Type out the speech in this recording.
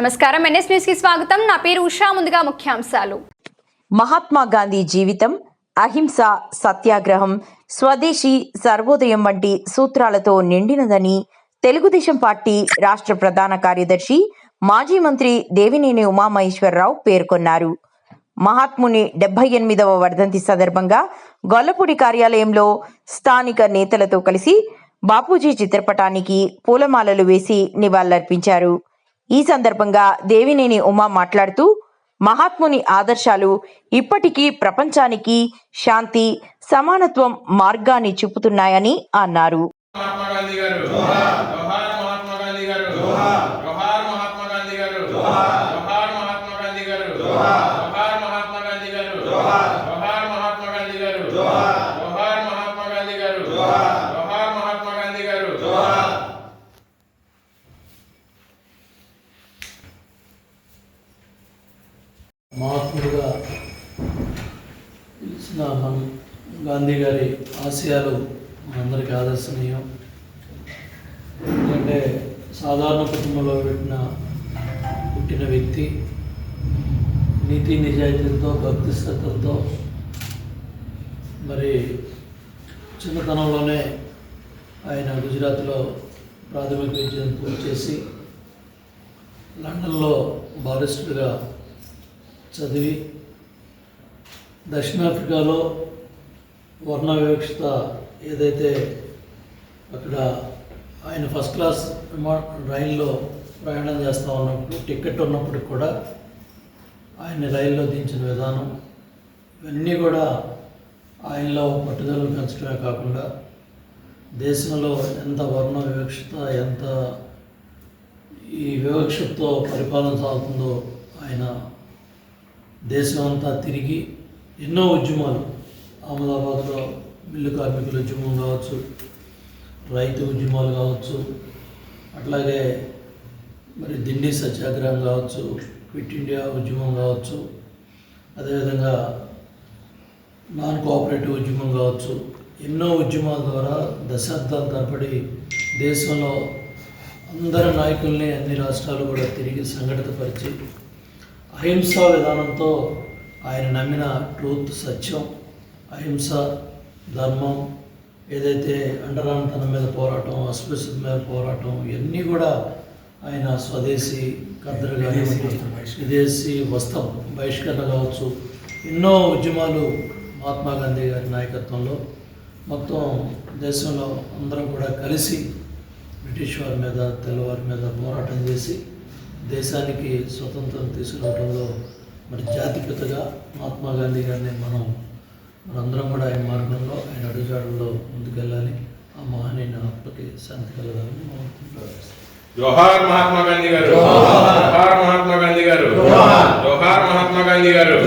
నమస్కారం. ఎన్ఎస్ న్యూస్కి స్వాగతం. నా పేరు ఉషా. ముందుగా ముఖ్యాంశాలు. మహాత్మా గాంధీ జీవితం అహింస సత్యాగ్రహం స్వదేశీ సర్వోదయం వంటి సూత్రాలతో నిండినదని తెలుగుదేశం పార్టీ రాష్ట్ర ప్రధాన కార్యదర్శి మాజీ మంత్రి దేవినేని ఉమామహేశ్వరరావు పేర్కొన్నారు. మహాత్ముని డెబ్బై ఎనిమిదవ వర్ధంతి సందర్భంగా గొల్లపూడి కార్యాలయంలో స్థానిక నేతలతో కలిసి బాపూజీ చిత్రపటానికి పూలమాలలు వేసి నివాళులర్పించారు. ఈ సందర్భంగా దేవినేని ఉమా మాట్లాడుతూ మహాత్ముని ఆదర్శాలు ఇప్పటికీ ప్రపంచానికి శాంతి సమానత్వం మార్గాన్ని చూపుతున్నాయని అన్నారు మహాత్మా గాంధీ గారు జోహార్ మహాత్మా గాంధీ గారు జోహార్ మహాత్మా గాంధీ గారు జోహార్ మహాత్మా గాంధీ గారు జోహార్ మహాత్మా గాంధీ గారు జోహార్ మహాత్మా గాంధీ గారు జోహార్ మహాత్మా గాంధీ గారు జోహార్ మహాత్మా గాంధీ గారు మహాత్ముడుగా పిలిచిన మన గాంధీ గారి ఆశయాలు మనందరికీ ఆదర్శనీయం. ఎందుకంటే సాధారణ కుటుంబంలో పెట్టిన పుట్టిన వ్యక్తి నీతి నిజాయితీతో భక్తి శ్రద్ధలతో మరి చిన్నతనంలోనే ఆయన గుజరాత్లో ప్రాథమిక విద్యను పూర్తి చేసి లండన్లో బారిస్టర్గా చదివి దక్షిణాఫ్రికాలో వర్ణ వివక్షత ఏదైతే అక్కడ ఆయన ఫస్ట్ క్లాస్ విమా- రైల్లో ప్రయాణం చేస్తూ ఉన్నప్పుడు టికెట్ ఉన్నప్పటికి కూడా ఆయన రైల్లో దించిన విధానం ఇవన్నీ కూడా ఆయనలో పట్టుదల పెంచడమే కాకుండా దేశంలో ఎంత వర్ణ వివక్షత ఎంత ఈ వివక్షతో పరిపాలన సాగుతుందో ఆయన దేశం అంతా తిరిగి ఎన్నో ఉద్యమాలు. అహ్మదాబాద్లో మిల్లు కార్మికుల ఉద్యమం కావచ్చు రైతు ఉద్యమాలు కావచ్చు అట్లాగే మరి దిండి సత్యాగ్రహం కావచ్చు క్విట్ ఇండియా ఉద్యమం కావచ్చు అదేవిధంగా నాన్ కోఆపరేటివ్ ఉద్యమం కావచ్చు. ఎన్నో ఉద్యమాల ద్వారా దశాబ్దాల తరబడి దేశంలో అందరి నాయకుల్ని అన్ని రాష్ట్రాలు కూడా తిరిగి సంఘటితపరిచి అహింసా విధానంతో ఆయన నమ్మిన ట్రూత్ సత్యం అహింస ధర్మం ఏదైతే అండరానితనం మీద పోరాటం అస్పృశ్యత మీద పోరాటం ఇవన్నీ కూడా ఆయన స్వదేశీ కద్దరు విదేశీ వస్త్ర బహిష్కరణ కావచ్చు. ఎన్నో ఉద్యమాలు మహాత్మా గాంధీ గారి నాయకత్వంలో. మొత్తం దేశంలో అందరం కూడా కలిసి బ్రిటిష్ వారి మీద తెల్లవారి మీద పోరాటం చేసి దేశానికి స్వతంత్రం తీసుకురావడంలో మరి జాతిపితగా మహాత్మా గాంధీ గారిని మనం మనందరం కూడా ఆయన మార్గంలో ఆయన అడుగుజాడల్లో ముందుకెళ్ళాలి. ఆ మహనీయుని ఆత్మకి శాంతి కలగాలని. జోహార్ మహాత్మా గాంధీ గారు. జోహార్. మహాత్మా గాంధీ గారు. జోహార్ మహాత్మా గాంధీ గారు.